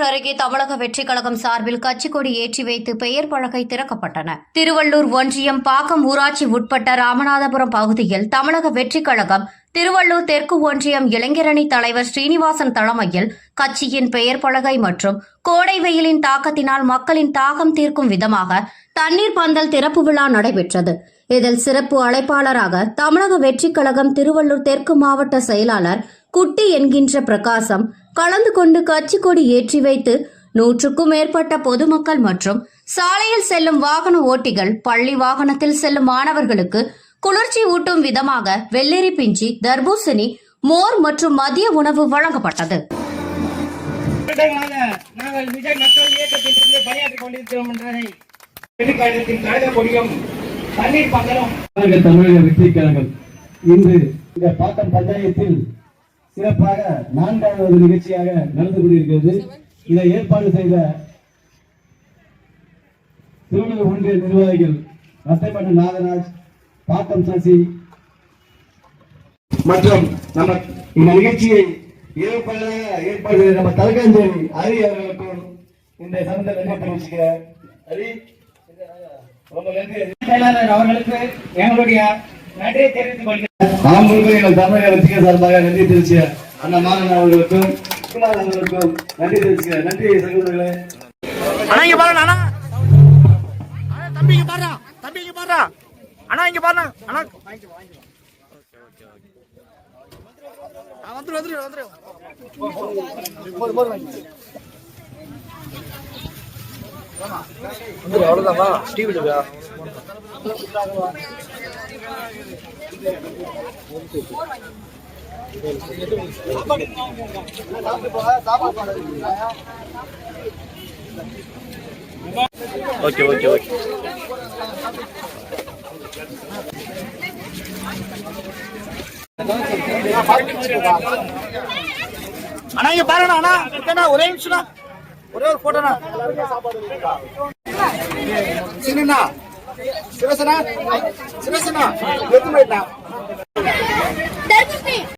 திருவள்ளூர் அருகே தமிழக வெற்றிக் கழகம் சார்பில் கட்சிக் கொடி ஏற்றி வைத்து பெயர் பழகை திறக்கப்பட்டன. திருவள்ளூர் ஒன்றியம் பாக்கம் ஊராட்சி உட்பட்ட ராமநாதபுரம் பகுதியில் தமிழக வெற்றிக் கழகம் திருவள்ளூர் தெற்கு ஒன்றியம் இளைஞரணி தலைவர் ஸ்ரீனிவாசன் தலைமையில் கட்சியின் பெயர் பலகை மற்றும் கோடை வெயிலின் தாக்கத்தினால் மக்களின் தாகம் தீர்க்கும் விதமாக தண்ணீர் பந்தல் திறப்பு விழா நடைபெற்றது. இதில் சிறப்பு அழைப்பாளராக தமிழக வெற்றிக் கழகம் திருவள்ளூர் தெற்கு மாவட்ட செயலாளர் குட்டி என்கின்ற பிரகாசம் கலந்து கொண்டு கட்சி கொடி ஏற்றி வைத்து நூற்றுக்கும் மேற்பட்ட பொதுமக்கள் மற்றும் சாலையில் செல்லும் வாகன ஓட்டிகள் பள்ளி வாகனத்தில் செல்லும் மாணவர்களுக்கு குளிர்ச்சி ஊட்டும் விதமாக வெள்ளரி பிஞ்சி தர்பூசணி மோர் மற்றும் மதிய உணவு வழங்கப்பட்டது. நாங்கள் விஜய் மக்கள் இயக்கத்திலிருந்து பணியாற்றிக் கொண்டிருக்கிறோம் என்பதை தண்ணீர் தமிழக வெற்றி கழகம் இன்று இந்த பாட்டம் பஞ்சாயத்தில் சிறப்பாக நான்காவது நிகழ்ச்சியாக நடந்து கொண்டிருக்கிறது. இதை ஏற்பாடு செய்த திருவள்ளுவர் ஒன்றிய நிர்வாகிகள் ரத்தைமன்ற நாகராஜ் பாட்டம் சசி. மற்றும் நம்ம இந்த நிகழ்ச்சியை ஏற்பாடாக ஏற்பாடு செய்த நம்ம தலகாஞ்சேரி ஹரி அவர்களுக்கும் இந்த சந்த நன்றி தெரிவிச்சுக்க ஹரி செயலாளர் அவர்களுக்கு எங்களுடைய நன்றியை தெரிவித்துக் கொள்கிறேன் எங்கள் தமிழக வெற்றிகள் சார்பாக நன்றி தெரிவிச்ச அண்ணா மாறன் அவர்களுக்கும் அவர்களுக்கும் நன்றி நன்றி சகோதரர்களே அண்ணா இங்க பாருங்க அண்ணா அண்ணா தம்பி இங்க தம்பி இங்க பாருடா. அண்ணா இங்க பாருண்ணா அண்ணா ஆ, வந்துரு வந்துரு வந்துரு. வந்துரு அவ்வளவுதான்ப்பா டிவி இருக்கா ஓகே ஓகே ஓகே. அண்ணா இங்க பாருண்ணா அண்ணா இருக்கண்ணா ஒரே நிமிஷம்ண்ணா. ஒரே ஒரு போட்டோண்ணா சின்னண்ணா. சிவசனா. சிவசனா. எத்து போயிட்டா